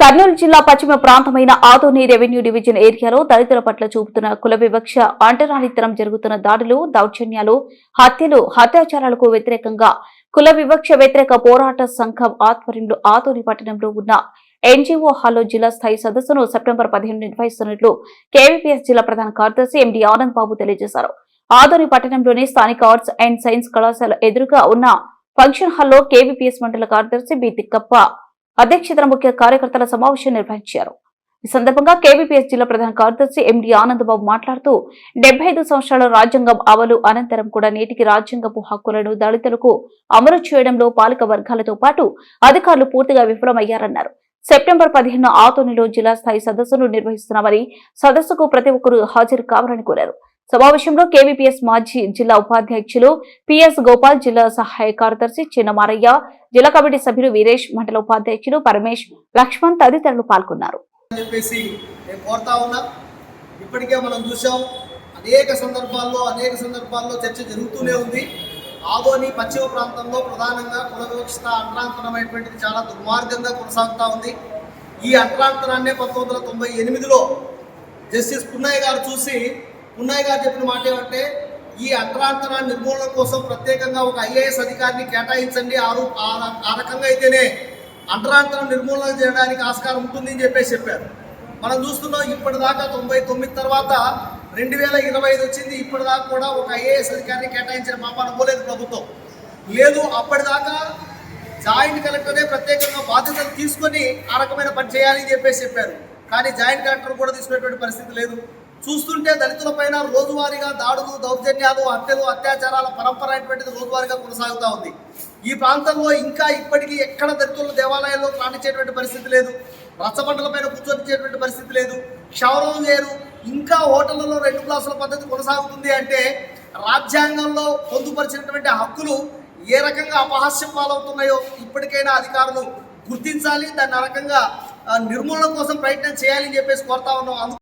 కర్నూలు జిల్లా పశ్చిమ ప్రాంతమైన ఆదోని రెవెన్యూ డివిజన్ ఏరియాలో దళితుల పట్ల చూపుతున్న కుల వివక్ష అంటరానితరం జరుగుతున్న దాడులు దౌర్జన్యాలు హత్యలు అత్యాచారాలకు వ్యతిరేకంగా కుల వివక్ష వ్యతిరేక పోరాట సంఘం ఆధ్వర్యంలో ఆదోని పట్టణంలో ఉన్న ఎన్జీఓ హాల్లో జిల్లా స్థాయి సదస్సును సెప్టెంబర్ పదిహేను నిర్వహిస్తున్నట్లు కేవీపీఎస్ జిల్లా ప్రధాన కార్యదర్శి ఎండి ఆనంద్ బాబు తెలియజేశారు. ఆదోని పట్టణంలోని స్థానిక ఆర్ట్స్ అండ్ సైన్స్ కళాశాల ఎదురుగా ఉన్న ఫంక్షన్ హాల్లో కేవీపీఎస్ మండల కార్యదర్శి బి తిక్కప్ప అధ్యక్షతన ముఖ్య కార్యకర్తల సమావేశం నిర్వహించారు. ఈ సందర్భంగా కేవీపీఎస్ జిల్లా ప్రధాన కార్యదర్శి ఎండి ఆనందబాబు మాట్లాడుతూ డెబ్బై ఐదు సంవత్సరాల రాజ్యాంగం అమలు అనంతరం కూడా నేటికి రాజ్యాంగపు హక్కులను దళితులకు అమలు చేయడంలో పాలక వర్గాలతో పాటు అధికారులు పూర్తిగా విఫలమయ్యారన్నారు. సెప్టెంబర్ పదిహేను ఆతోనిలో జిల్లా స్థాయి సదస్సును నిర్వహిస్తున్నామని సదస్సుకు ప్రతి ఒక్కరూ హాజరు కావాలని కోరారు. సమావేశంలో కేవీపీఎస్ మాజీ జిల్లా ఉపాధ్యక్షులు పిఎస్ గోపాల్ జిల్లా సహాయ కార్యదర్శి చిన్నమారయ్య జిల్లా కమిటీ సభ్యులు వీరేష్ మండల ఉపాధ్యక్షులు పరమేష్ లక్ష్మణ్ తదితరులు పాల్గొన్నారు. ఇప్పటికే మనం చూసాం అనేక సందర్భాల్లో అనేక సందర్భాల్లో చర్చ జరుగుతూనే ఉంది. ఆదోని పశ్చిమ ప్రాంతంలో ప్రధానంగా కుల వివక్షత చాలా దుర్మార్గంగా కొనసాగుతూ ఉంది. ఈ అంటరాంతరాన్నే పంతొమ్మిది వందల తొంభై ఎనిమిదిలో జస్టిస్ పున్నయ్య గారు చూసి ఉన్నాయి గారు చెప్పిన మాట ఏమంటే ఈ అంటరాంతర నిర్మూలన కోసం ప్రత్యేకంగా ఒక ఐఏఎస్ అధికారిని కేటాయించండి. ఆరు ఆ రకంగా అయితేనే అంటరాంతరం నిర్మూలన చేయడానికి ఆస్కారం ఉంటుంది అని చెప్పేసి చెప్పారు. మనం చూస్తున్నాం ఇప్పటిదాకా తొంభై తొమ్మిది తర్వాత రెండు వేల ఇరవై ఐదు వచ్చింది. ఇప్పటిదాకా కూడా ఒక ఐఏఎస్ అధికారిని కేటాయించిన పాపాన పోలేదు ప్రభుత్వం. లేదు అప్పటిదాకా జాయింట్ కలెక్టరే ప్రత్యేకంగా బాధ్యతలు తీసుకొని ఆ రకమైన పని చేయాలని చెప్పేసి చెప్పారు. కానీ జాయింట్ కలెక్టర్ కూడా తీసుకునేటువంటి పరిస్థితి లేదు. చూస్తుంటే దళితుల పైన రోజువారీగా దాడులు దౌర్జన్యాలు హత్యలు అత్యాచారాల పరంపర అనేటువంటిది రోజువారీగా కొనసాగుతూ ఉంది. ఈ ప్రాంతంలో ఇంకా ఇప్పటికీ ఎక్కడ దళితుల దేవాలయాల్లో ప్రాణించేటువంటి పరిస్థితి లేదు. రచ్చబండల పైన కూర్చొనిచ్చేటువంటి పరిస్థితి లేదు. క్షవరం లేరు ఇంకా హోటళ్ళలో రెండు క్లాసుల పద్ధతి కొనసాగుతుంది అంటే రాజ్యాంగంలో పొందుపరిచినటువంటి హక్కులు ఏ రకంగా అపహాస్యం పాలవుతున్నాయో ఇప్పటికైనా అధికారులు గుర్తించాలి. దాన్ని ఆ రకంగా నిర్మూలన కోసం ప్రయత్నం చేయాలని చెప్పేసి కోరుతా ఉన్నాం.